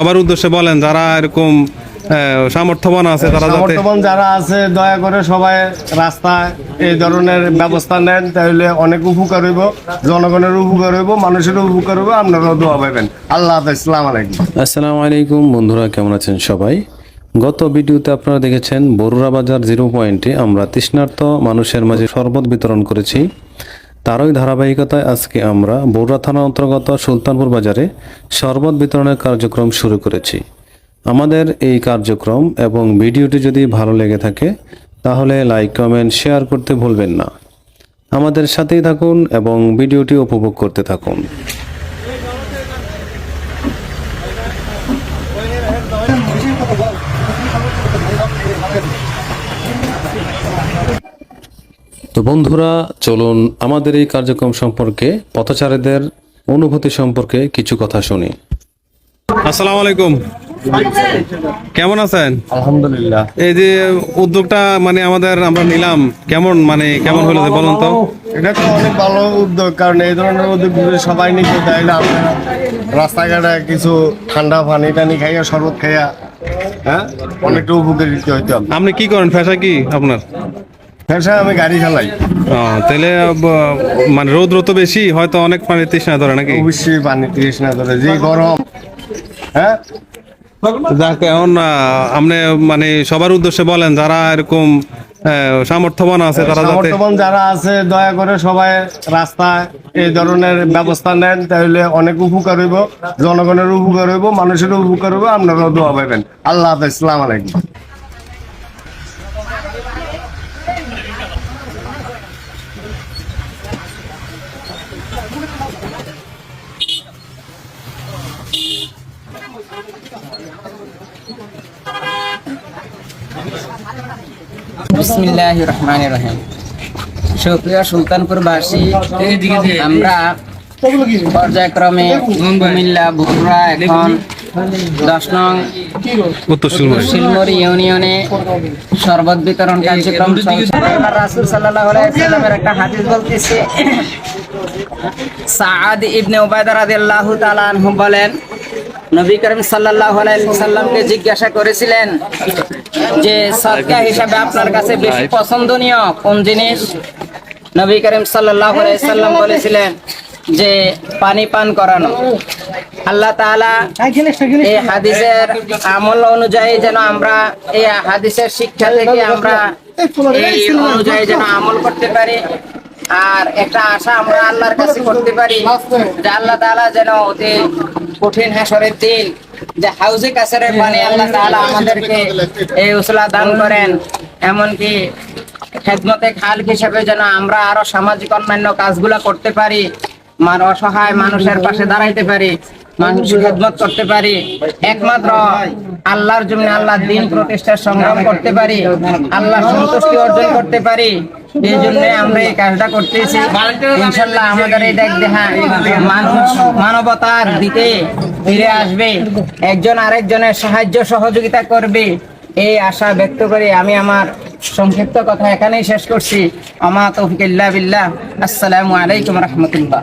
সবার উদ্দেশ্যে বলেন যারা এরকম সামর্থ্যবান আছে তারা যাতে সমর্থবান যারা আছে দয়া করে সবাই রাস্তায় এই ধরনের ব্যবস্থা নেন তাহলে অনেক উপকার হইব জনগণের উপকার হইব মানুষের উপকার হইব আপনারাও দোয়া পাবেন। আল্লাহ হাফেজ ইসলাম আলাইকুম। আসসালামু আলাইকুম বন্ধুরা কেমন আছেন সবাই? গত ভিডিওতে আপনারা দেখেছেন বরুড়া বাজার জিরো পয়েন্টে আমরা তৃষ্ণার্ত মানুষের মাঝে শরবত বিতরণ করেছি। তারই ধারাবাহিকতায় আজকে আমরা বরুড়া থানা অন্তর্গত সুলতানপুর বাজারে শরবত বিতরণের কার্যক্রম শুরু করেছি আমাদের এই কার্যক্রম এবং ভিডিওটি যদি ভালো লেগে থাকে তাহলে লাইক কমেন্ট শেয়ার করতে ভুলবেন না আমাদের সাথেই থাকুন এবং ভিডিওটি উপভোগ করতে থাকুন তো বন্ধুরা চলুন আমাদের এই কার্যক্রম সম্পর্কে পথচারীদের অনুভূতি সম্পর্কে কিছু কথা শুনি। আসসালামু আলাইকুম। কেমন আছেন? আলহামদুলিল্লাহ। এই যে উদ্যোগটা মানে আমাদের আমরা নিলাম কেমন মানে কেমন হলো বলুন তো? এটা তো অনেক ভালো উদ্যোগ কারণ এই ধরনের উদ্যোগ সবাই নিতে তাহলে আমরা রাস্তাঘাটে কিছু ঠান্ডা পানি টানি খাইয়া শরবত খাইয়া হ্যাঁ? অনেকটা উপকৃত হইতাম আপনি কি করেন? পেশা কি আপনার? ফেরসা আমি গাড়ি চালাই। তাহলে মানে রোদ রোদ বেশি হয়তো অনেক পানি তৃষ্ণা ধরে নাকি? অবশ্যই পানি তৃষ্ণা ধরে যে গরম। হ্যাঁ? যাক এখন আপনি মানে সবার উদ্দেশ্যে বলেন যারা এরকম সামর্থ্যবান আছে তারা যাতে সমর্থবান যারা আছে দয়া করে সবাই রাস্তায় এই ধরনের ব্যবস্থা নেন তাহলে অনেক উপকার হইব জনগণের উপকার হইব মানুষের উপকার হইব আপনারাও দোয়া পাবেন আল্লাহ হাফেজ আলাইকুম। বিসমিল্লাহ রহমান রহিম সুপ্রিয় সুলতানপুরবাসী আমরা পর্যায়ক্রমে কুমিল্লা বগুড়া এখন দশ ইউনিয়নে শরবত বিতরণ কার্যক্রম রাসূল সাল্লাল্লাহু আলাইহি সাল্লামের একটা হাদিস বলতেছে। সাআদ ইবনে উবায়দা তাআলা বলেন, নবী করিম সাল্লাল্লাহু আলাইহি সাল্লামকে জিজ্ঞাসা করেছিলেন যে, সদকা হিসাবে আপনার কাছে বেশি পছন্দনীয় কোন জিনিস? নবী করিম সাল্লাল্লাহু আলাইহি সাল্লাম বলেছিলেন যে, পানি পান করানো। আল্লাহ তাআলা এই হাদিসের আমল অনুযায়ী যেন আমরা এই হাদিসের শিক্ষা থেকে আমরা এই অনুযায়ী যেন আমল করতে পারি। আর একটা আশা আমরা আল্লাহর কাছে করতে পারি যে আল্লাহ তাআলা যেন অতি কঠিন হাসরের দিন যে হাউজে পানি আল্লাহ তাআলা আমাদেরকে এই উসলা দান করেন। এমনকি খেদমতে খালক হিসেবে যেন আমরা আরও সামাজিক অন্যান্য কাজগুলা করতে পারি মান অসহায় মানুষের পাশে দাঁড়াইতে পারি। মানুষের খেদমত করতে পারি। একমাত্র আল্লাহর জন্য আল্লাহর দিন প্রতিষ্ঠার সংগ্রাম করতে পারি আল্লাহর সন্তুষ্টি অর্জন করতে পারি। এই জন্য আমরা এই কাজটা করতেছি। ইনশাল্লাহ আমাদের এই দেখ দেখা মানুষ মানবতার দিকে ফিরে আসবে। একজন আরেকজনের সাহায্য সহযোগিতা করবে। এই আশা ব্যক্ত করে আমি আমার সংক্ষিপ্ত কথা এখানেই শেষ করছি। আমা তৌফিক বিল্লাহ। আসসালামু আলাইকুম রহমতুল্লাহ।